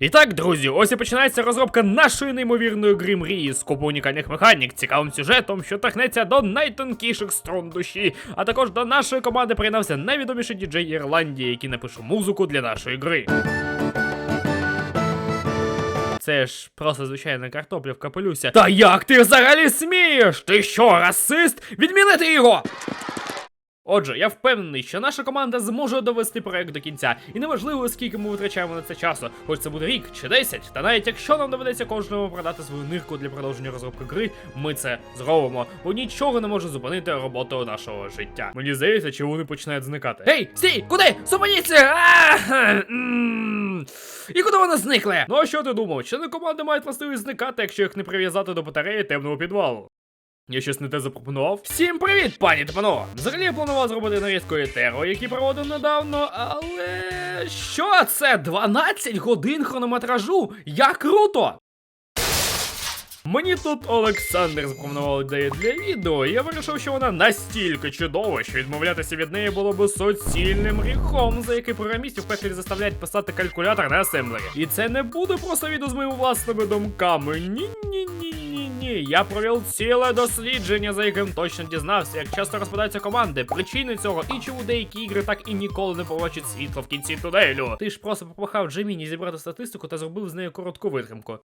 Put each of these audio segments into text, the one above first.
І так, друзі, ось і починається розробка нашої неймовірної гри мрії з купу унікальних механік, цікавим сюжетом, що торкнеться до найтонкіших струн душі. А також до нашої команди приєднався найвідоміший діджей Ірландії, який напише музику для нашої гри. Це ж просто звичайна картопля в капелюся. Та як ти взагалі смієш? Ти що, расист? Відмінити його! Отже, я впевнений, що наша команда зможе довести проект до кінця, і неважливо, скільки ми витрачаємо на це часу, хоч це буде рік чи 10, та навіть якщо нам доведеться кожному продати свою нирку для продовження розробки гри, ми це зробимо, бо нічого не може зупинити роботу нашого життя. Мені здається, чи вони починають зникати. Гей, стій! Куди? Зупиніться! І куди вони зникли? Ну а що ти думав? Члени команди мають властивість зникати, якщо їх не прив'язати до батареї темного підвалу. Я щось не те запропонував. Всім привіт, пані та панове! Взагалі я планував зробити нарізку етеро, який проводив недавно, але що це? 12 годин хронометражу? Як круто! Мені тут Олександр запропонував ідею для відео, і я вирішив, що вона настільки чудова, що відмовлятися від неї було би суцільним гріхом, за який програмістів пеклі заставляють писати калькулятор на асемблері. І це не буде просто відео з моїми власними думками. Ні, ні, ні, ні, ні. Я провів ціле дослідження, за яким точно дізнався, як часто розпадаються команди, причини цього і чому деякі ігри так і ніколи не побачать світло в кінці тунелю. Ти ж просто попахав Джеміні зібрати статистику та зробив з нею коротку витримку.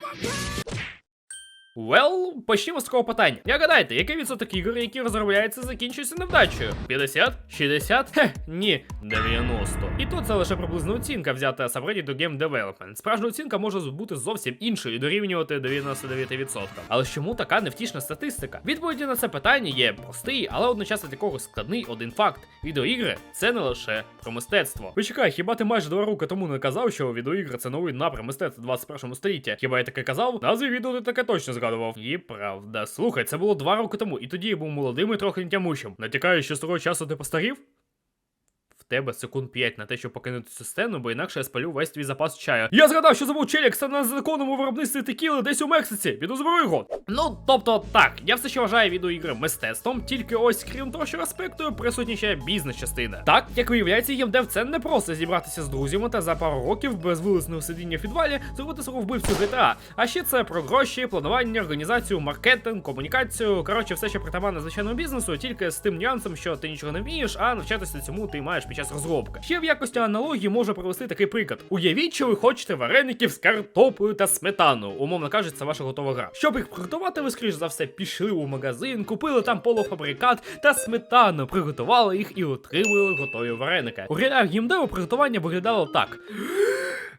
Well, почнімо з такого питання. Як гадаєте, який відсоток ігор, які розробляються, закінчуються невдачею? 50? 60? Хе, ні, 90. І тут це лише приблизна оцінка, взята subreddit до Game Development. Справжня оцінка може бути зовсім іншою і дорівнювати 99%. Але чому така невтішна статистика? Відповіді на це питання є простий, але одночасно для складний один факт: відеоігри це не лише про мистецтво. Почекай, хіба ти майже два роки тому не казав, що відеоігри це новий напрям мистецтва 21 століття? Хіба я таке казав? Назві відео ти таке точно згадував. І правда. Слухай, це було два роки тому, і тоді я був молодим і трохи нетямущим. Натякаю, що з того часу ти постарів? Тебе секунд 5 на те, щоб покинути цю сцену, бо інакше я спалю весь твій запас чаю. Я згадав, що забув челікса на законному виробництві текіли десь у Мексиці. Піду зберу його. Ну, тобто, так, я все ще вважаю відеоігри мистецтвом, тільки ось крім того, що респектую, присутніша бізнес-частина. Так, як виявляється, ємдев це не просто зібратися з друзями та за пару років без вилисного сидіння в підвалі зробити свого вбивцю GTA. А ще це про гроші, планування, організацію, маркетинг, комунікацію. Коротше, все, що притаманне звичайному бізнесу, тільки з тим нюансом, що ти нічого не вмієш, а навчатися цьому ти маєш під час розробки. Ще в якості аналогії можу привести такий приклад: уявіть, що ви хочете вареників з картоплею та сметаною. Умовно кажучи, це ваша готова гра. Щоб їх приготувати, ви скоріш за все пішли у магазин, купили там полуфабрикат та сметану, приготували їх і отримали готові вареники. У реаліях гімдеву приготування виглядало так.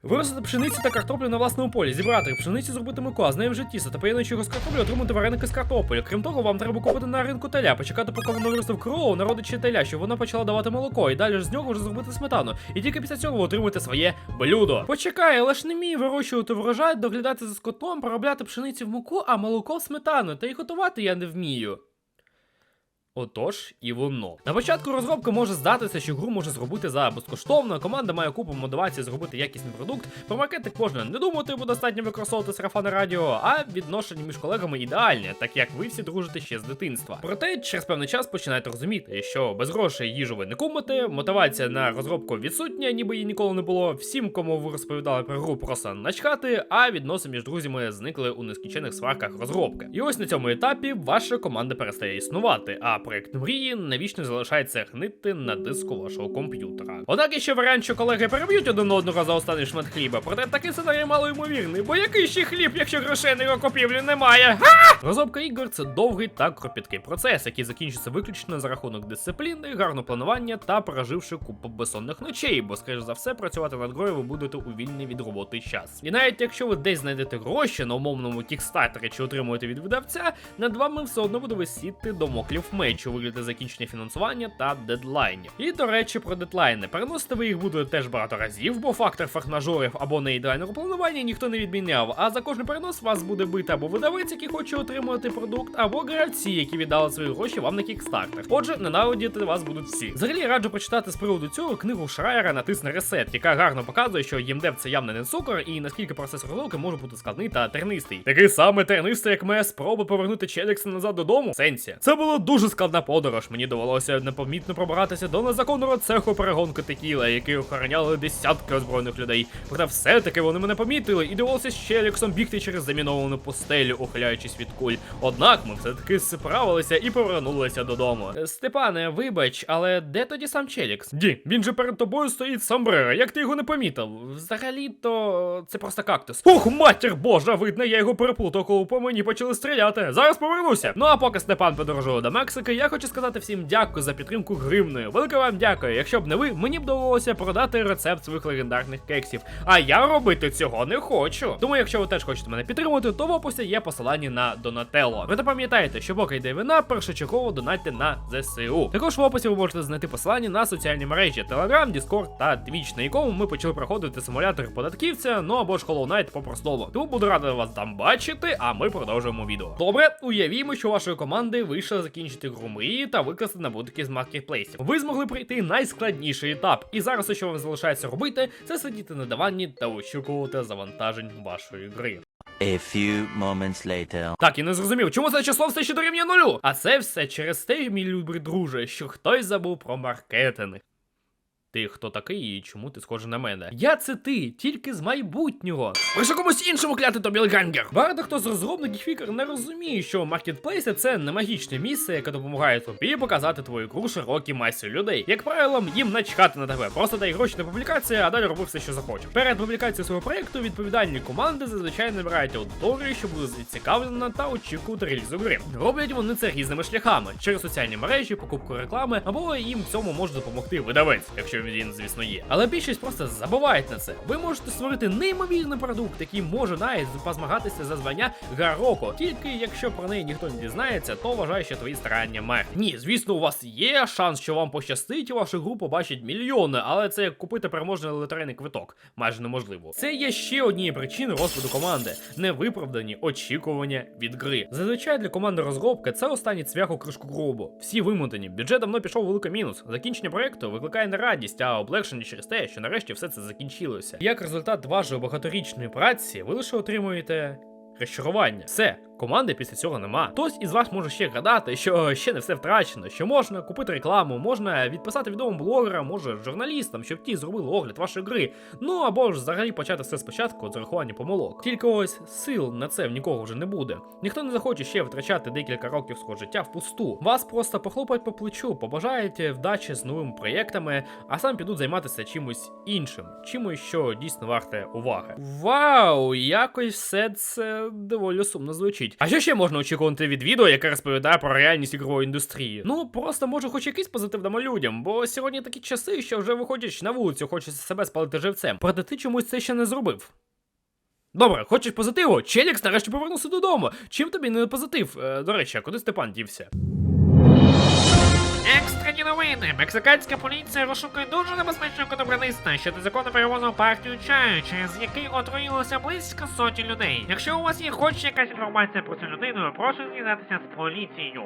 Виростити пшеницю та картоплю на власному полі, зібрати пшеницю, зробити муку, а з нею вже тісто та поєднуючи його з картоплю, отримати вареники з картоплею. Крім того, вам треба купити на ринку теля, почекати, поки воно виросте в корову, народичі теля, щоб вона почала давати молоко, і далі ж з нього вже зробити сметану. І тільки після цього ви отримуєте своє блюдо. Почекай, але ж не мій вирощувати врожай, доглядати за скотом, проробляти пшеницю в муку, а молоко в сметану, та й готувати я не вмію. Отож, і воно. На початку розробки може здатися, що гру може зробити за безкоштовно. Команда має купу мотивації зробити якісний продукт. Про маркетинг можна не думати, бо достатньо використовувати сарафани радіо, а відношення між колегами ідеальне, так як ви всі дружите ще з дитинства. Проте через певний час починаєте розуміти, що без грошей їжу ви не кумите, мотивація на розробку відсутня, ніби її ніколи не було. Всім, кому ви розповідали про гру, просто начхати, а відносини між друзями зникли у нескінчених сварках розробки. І ось на цьому етапі ваша команда перестає існувати, а проект мрії навічно залишається гнити на диску вашого комп'ютера. Однак є ще варіант, що колеги переб'ють один одного за останній шмат хліба, проте такий сценарій мало ймовірний, бо який ще хліб, якщо грошей на його купівлю немає? Га! Розробка ігор це довгий та кропіткий процес, який закінчиться виключно за рахунок дисципліни, гарного планування та проживши купу безсонних ночей, бо, скоріш за все, працювати над грою ви будете у вільний від роботи час. І навіть якщо ви десь знайдете гроші на умовному кікстартері чи отримуєте від видавця, над вами все одно буде висіти домоклів меч у вигляді закінчення фінансування та дедлайнів. І до речі, про дедлайни. Переносити ви їх будете теж багато разів, бо фактор форс-мажорів або неідеального планування ніхто не відміняв. А за кожний перенос вас буде бити або видавець, який хоче отримувати продукт, або гравці, які віддали свої гроші вам на кікстартер. Отже, ненавидіти вас будуть всі. Взагалі раджу почитати з приводу цього книгу Шрайера натисне ресет, яка гарно показує, що ЄМДЕВ це явно не цукор, і наскільки процес розробки може бути складний та тернистий. Такий самий тернистий, як моя спроба повернути Челікса назад додому. Сенсі. Це було дуже складно. Складна подорож. Мені довелося непомітно пробиратися до незаконного цеху перегонки текіла, який охороняли десятки озброєних людей. Проте все-таки вони мене помітили і довелося з Челіксом бігти через заміновану пустелю, ухиляючись від куль. Однак ми все-таки справилися і повернулися додому. Степане, вибач, але де тоді сам Челікс? Ді, він же перед тобою стоїть Самбрера, як ти його не помітив? Взагалі-то це просто кактус. Ух, матір божа, видно, я його переплутав, коли по мені почали стріляти. Зараз повернуся. Ну а поки Степан подорожує до Мексики, я хочу сказати всім дякую за підтримку гривною. Велике вам дякую. Якщо б не ви, мені б довелося продати рецепт своїх легендарних кексів. А я робити цього не хочу. Тому, якщо ви теж хочете мене підтримати, то в описі є посилання на Донателло. Ви пам'ятаєте, що поки йде війна, першочергово донатьте на ЗСУ. Також в описі ви можете знайти посилання на соціальні мережі Telegram, Discord та Twitch, на якому ми почали проходити симулятор податківця, ну або ж Hollow Knight по-простому. Тому буду радий вас там бачити, а ми продовжуємо відео. Добре, уявімо, що вашої команди вийшло закінчити гру мрії та викласти на будь-який з маркетплейсів. Ви змогли пройти найскладніший етап, і зараз, що вам залишається робити, це сидіти на дивані та очікувати завантажень вашої гри. A few moments later. Так, і не зрозумів, чому це число все ще дорівнює нулю? А це все через те, мій любий друже, що хтось забув про маркетинг. Ти хто такий і чому ти схожий на мене? Я це ти, тільки з майбутнього. Лише комусь іншому кляти тобі Гангер. Багато хто з розробників фікер не розуміє, що маркетплейси це не магічне місце, яке допомагає тобі показати твою гру широкій масі людей. Як правило, їм начхати на тебе. Просто дай гроші на публікацію, а далі роби все, що захочеш. Перед публікацією свого проєкту відповідальні команди зазвичай набирають аудиторію, що буде зацікавлена та очікувати релізу гри. Роблять вони це різними шляхами через соціальні мережі, покупку реклами, або їм в цьому може допомогти видавець, якщо він, звісно, є. Але більшість просто забувають на це. Ви можете створити неймовірний продукт, який може навіть позмагатися за звання гра року. Тільки якщо про неї ніхто не дізнається, то вважаю, що твої старання мер. Ні, звісно, у вас є шанс, що вам пощастить, і вашу гру побачать мільйони, але це як купити переможний лотерейний квиток. Майже неможливо. Це є ще однією причиною розпаду команди: невиправдані очікування від гри. Зазвичай для команди розробки це останній цвях у кришку гробу. Всі вимотані. Бюджет давно пішов великий мінус. Закінчення проекту викликає нерадість, а облегшення через те, що нарешті все це закінчилося. Як результат вашої багаторічної праці, ви лише отримуєте. Розчарування. Все, команди після цього нема. Хтось із вас може ще гадати, що ще не все втрачено, що можна купити рекламу, можна відписати відомим блогерам, може журналістам, щоб ті зробили огляд вашої гри. Ну або ж взагалі почати все спочатку з рахування помилок. Тільки ось сил на це в нікого вже не буде. Ніхто не захоче ще втрачати декілька років свого життя впусту. Вас просто похлопають по плечу, побажають вдачі з новими проєктами, а сам підуть займатися чимось іншим, чимось, що дійсно варте уваги. Вау, якось все це доволі сумно звучить. А що ще можна очікувати від відео, яке розповідає про реальність ігрової індустрії? Ну просто може хоч якийсь позитив дамо людям, бо сьогодні такі часи, що вже виходять на вулицю, хочеться себе спалити живцем. Проте ти чомусь це ще не зробив. Добре, хочеш позитиву? Челікс нарешті повернувся додому. Чим тобі не позитив? Е, до речі, а куди Степан дівся? Новини. Мексиканська поліція розшукує дуже небезпечного контрабандиста, що незаконно перевозив партію чаю, через який отруїлося близько сотні людей. Якщо у вас є хоч якась інформація про цю людину, прошу зв'язатися з поліцією.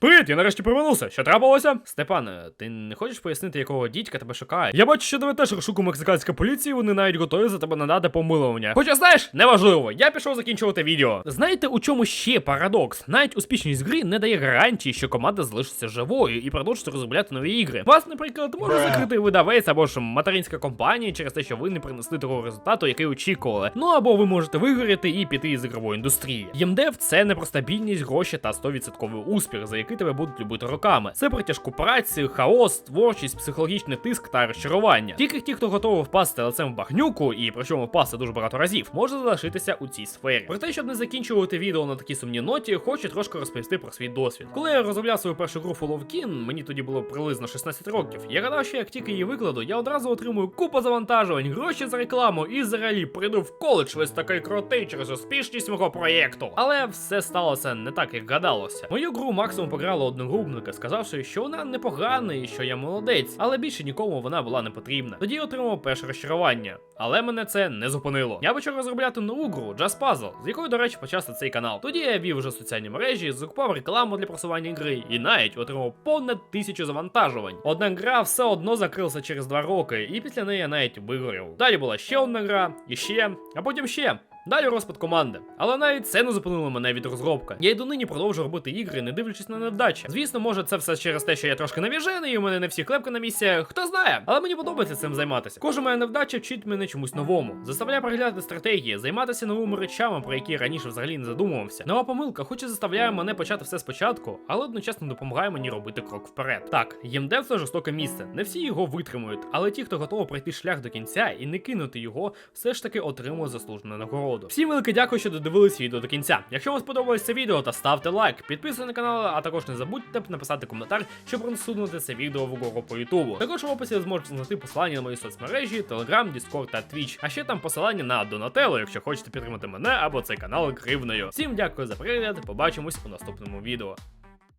Привіт, я нарешті повернувся. Що трапилося? Степане, ти не хочеш пояснити, якого дідька тебе шукає? Я бачу, що тебе теж розшукує мексиканська поліція, вони навіть готові за тебе надати помилування. Хоча знаєш, неважливо, я пішов закінчувати відео. Знаєте, у чому ще парадокс? Навіть успішність гри не дає гарантії, що команда залишиться живою і продовжить розробляти нові ігри. Вас, наприклад, може закрити видавець або ж материнська компанія через те, що ви не принесли того результату, який очікували. Ну або ви можете вигоріти і піти із ігрової індустрії. ЄМДФ це не про стабільність, гроші та 100% успіх, за який тебе будуть любити роками. Це про тяжку працю, хаос, творчість, психологічний тиск та розчарування. Тільки ті, хто готовий впасти лицем в багнюку, і причому впасти дуже багато разів, може залишитися у цій сфері. Про те, щоб не закінчувати відео на такій сумній ноті, хочу трошки розповісти про свій досвід. Коли я розробляв свою першу гру Fall of Kin, мені тоді було приблизно 16 років. Я гадав, що як тільки її викладу, я одразу отримую купу завантажувань, гроші за рекламу і взагалі прийду в коледж весь такий крутий через успішність мого проєкту. Але все сталося не так, як гадалося. Мою гру максимум пограло одногрупника, сказавши, що вона непогана і що я молодець, але більше нікому вона була не потрібна. Тоді отримав перше розчарування. Але мене це не зупинило. Я почав розробляти нову гру Just Puzzle, з якої, до речі, почався цей канал. Тоді я вів вже соціальні мережі, закупав рекламу для просування гри і навіть отримав понад тисячу завантажувань. Однак гра все одно закрилася через два роки, і після неї я навіть вигорів. Далі була ще одна гра, і ще, а потім ще. Далі розпад команди. Але навіть це не зупинило мене від розробки. Я й донині продовжую робити ігри, не дивлячись на невдачі. Звісно, може це все через те, що я трошки навіжений, і у мене не всі клепки на місці. Хто знає, але мені подобається цим займатися. Кожна моя невдача вчить мене чомусь новому. Заставляє переглядати стратегії, займатися новими речами, про які раніше взагалі не задумувався. Нова помилка, хоч і заставляє мене почати все спочатку, але одночасно допомагає мені робити крок вперед. Так, ємдев це жорстоке місце. Не всі його витримують, але ті, хто готовий пройти шлях до кінця і не кинути його, все ж таки отримує заслужену нагороду. Всім велике дякую, що додивились відео до кінця. Якщо вам сподобалось це відео, то ставте лайк, підписуйтесь на канал, а також не забудьте написати коментар, щоб просунути це відео в угору по Ютубу. Також в описі ви зможете знайти посилання на мої соцмережі, Telegram, Discord та Twitch. А ще там посилання на Донателло, якщо хочете підтримати мене або цей канал гривнею. Всім дякую за перегляд, побачимось у наступному відео.